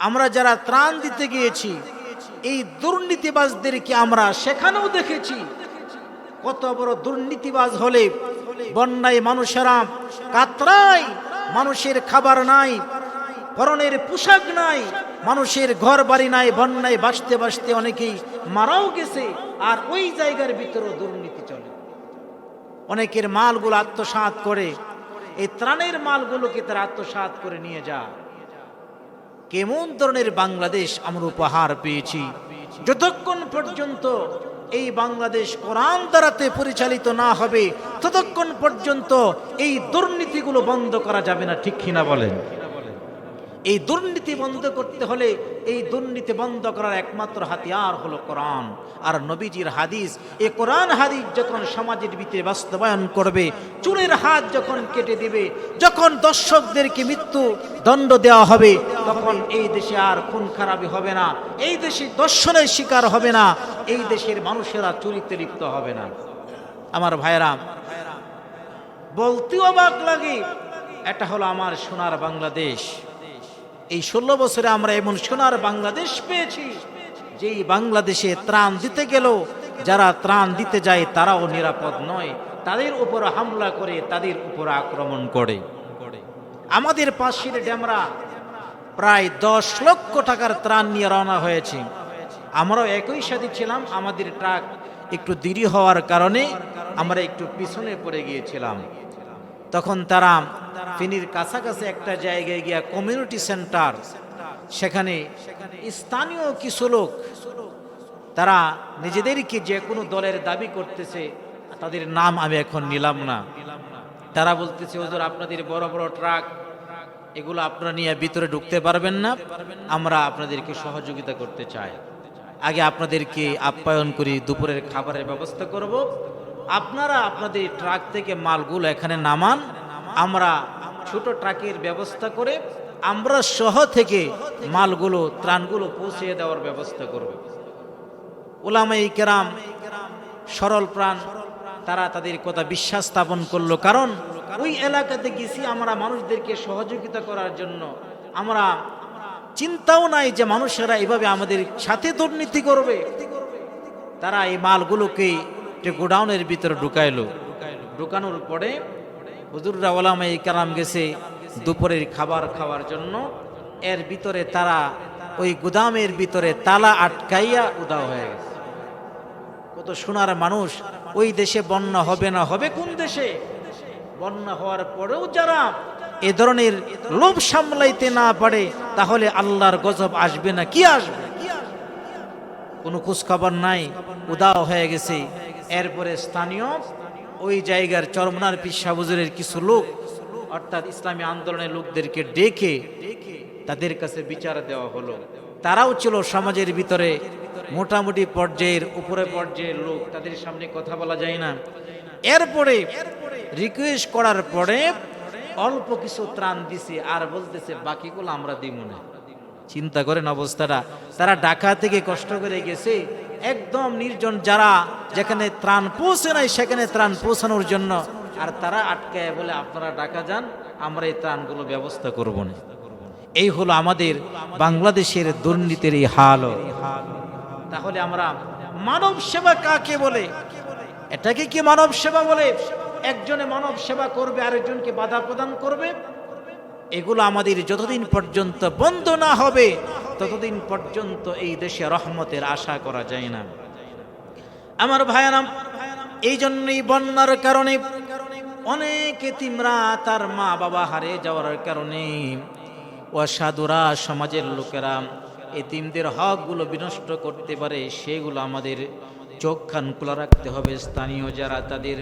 আমরা যারা ত্রাণ দিতে গিয়েছি, এই দুর্নীতিবাজদেরকে আমরা সেখানেও দেখেছি। কত বড় দুর্নীতিবাজ হলে বন্যায় মানুষেরা কাতরায়, মানুষের খাবার নাই, পরনের পোশাক নাই, মানুষের ঘর বাড়ি নাই, বন্যায় বাঁচতে বাঁচতে অনেকেই মারাও গেছে, আর ওই জায়গার ভিতরেও দুর্নীতি চলে। অনেকের মালগুলো আত্মসাৎ করে, এই ত্রাণের মালগুলোকে তারা আত্মসাৎ করে নিয়ে যায়। কেমন ধরনের বাংলাদেশ আমরা উপহার পেয়েছি? যতক্ষণ পর্যন্ত এই বাংলাদেশ কোরআন দ্বারাতে পরিচালিত না হবে, ততক্ষণ পর্যন্ত এই দুর্নীতিগুলো বন্ধ করা যাবে না, ঠিক কিনা বলেন? এই দুর্নীতি বন্ধ করতে হলে এই দুর্নীতি বন্ধ করার একমাত্র হাতিয়ার হলো কোরআন। আর নবীজির হাদিস এই কোরআন হাদিস যখন সমাজের ভিতরে বাস্তবায়ন করবে চুরের হাত যখন কেটে দিবে, যখন দর্শকদেরকে মৃত্যু দণ্ড দেওয়া হবে তখন এই দেশে আর খুন খারাপি হবে না। এই দেশে দর্শনের শিকার হবে না। এই দেশের মানুষেরা চুরিতে লিপ্ত হবে না। আমার ভাইরা বলতেও অবাক লাগে, এটা হলো আমার সোনার বাংলাদেশ। এই ষোলো বছরে আমরা এমন সোনার বাংলাদেশ পেয়েছি, যেই বাংলাদেশে ত্রাণ দিতে গেল। যারা ত্রাণ দিতে যায়, তারাও নিরাপদ নয়। তাদের উপর হামলা করে, তাদের উপর আক্রমণ করে। আমাদের পাশের ড্যামরা প্রায় দশ লক্ষ টাকার ত্রাণ নিয়ে রওনা হয়েছে। আমরাও একই সাথে ছিলাম, আমাদের ট্রাক একটু দেরি হওয়ার কারণে আমরা একটু পিছনে পড়ে গিয়েছিলাম। তখন তারা ফেনীর কাছাকাছি একটা জায়গায় গিয়া কমিউনিটি সেন্টার, সেখানে স্থানীয় কিছু লোক, তারা নিজেদেরকে যে কোনো দলের দাবি করতেছে, তাদের নাম আমি এখন নিলাম না। তারা বলতেছে, হুজুর, আপনাদের বড় বড় ট্রাক এগুলো আপনারা নিয়ে ভিতরে ঢুকতে পারবেন না। আমরা আপনাদেরকে সহযোগিতা করতে চাই। আগে আপনাদেরকে আপ্যায়ন করি, দুপুরের খাবারের ব্যবস্থা করব। আপনারা আপনাদের ট্রাক থেকে মালগুলো এখানে নামান। আমরা ছোট ট্রাকের ব্যবস্থা করে আমরা সহ থেকে মালগুলো, ত্রাণগুলো পৌঁছিয়ে দেওয়ার ব্যবস্থা করব। ওলামাই কেরাম সরল প্রাণ, তারা তাদের কথা বিশ্বাস স্থাপন করল। কারণ ওই এলাকাতে গেছি আমরা মানুষদেরকে সহযোগিতা করার জন্য। আমরা চিন্তাও নাই যে মানুষেরা এভাবে আমাদের সাথে দুর্নীতি করবে। তারা এই মালগুলোকে গোডাউনের ভিতরে ঢুকাইলো। ঢুকানোর পরে হুজুররা ওলামাই কারাম গেছে দুপুরের খাবার খাওয়ার জন্য। এর ভিতরে তারা ওই গুদামের ভিতরে তালা আটকাইয়া উদাও হয়ে গেছে। কত সোনার মানুষ ওই দেশে বন্যা হবে না হবে কোন দেশে? বন্যা হওয়ার পরেও যারা এ ধরনের লোভ সামলাইতে না পারে, তাহলে আল্লাহর গজব আসবে না। কি আসবে? কোনো খোঁজখবর নাই, উদাও হয়ে গেছে। এরপরে স্থানীয় ওই জায়গার চরমনার পিসাবুজুরের কিছু লোক, অর্থাৎ ইসলামী আন্দোলনের লোকদেরকে ডেকে তাদের কাছে বিচার দেওয়া হলো। তারাও ছিল সমাজের ভিতরে মোটামুটি পর্যায়ের, উপরে পর্যায়ের লোক। তাদের সামনে কথা বলা যায় না। এরপরে রিকোয়েস্ট করার পরে অল্প কিছু ত্রাণ দিছে, আর বলতেছে, বাকিগুলো আমরা দিব না। চিন্তা করেন অবস্থাটা। তারা ঢাকা থেকে কষ্ট করে গেছে। একদম নির্জন যারা যেখানে ত্রাণ পৌঁছে নাই, সেখানে ত্রাণ পৌঁছানোর জন্য। আর তারা আটকায় বলে, আপনারা ঢাকা যান, আমরা এই ত্রাণগুলো ব্যবস্থা করব না। এই হলো আমাদের বাংলাদেশের দুর্নীতির এই হাল। তাহলে আমরা মানব সেবা কাকে বলে? এটাকে কি মানব সেবা বলে? একজনে মানব সেবা করবে, আরেকজনকে বাধা প্রদান করবে। এগুলো আমাদের যতদিন পর্যন্ত বন্ধ না হবে, ততদিন পর্যন্ত এই দেশে রহমতের আশা করা যায় না। আমার ভাইয়ারাম এই জন্যই বন্যার কারণে অনেক তিমরা তার মা বাবা হারে যাওয়ার কারণে অসাধুরা সমাজের লোকেরা এতিমদের হকগুলো বিনষ্ট করতে পারে, সেগুলো আমাদের চোখ খান খোলা রাখতে হবে। স্থানীয় যারা তাদের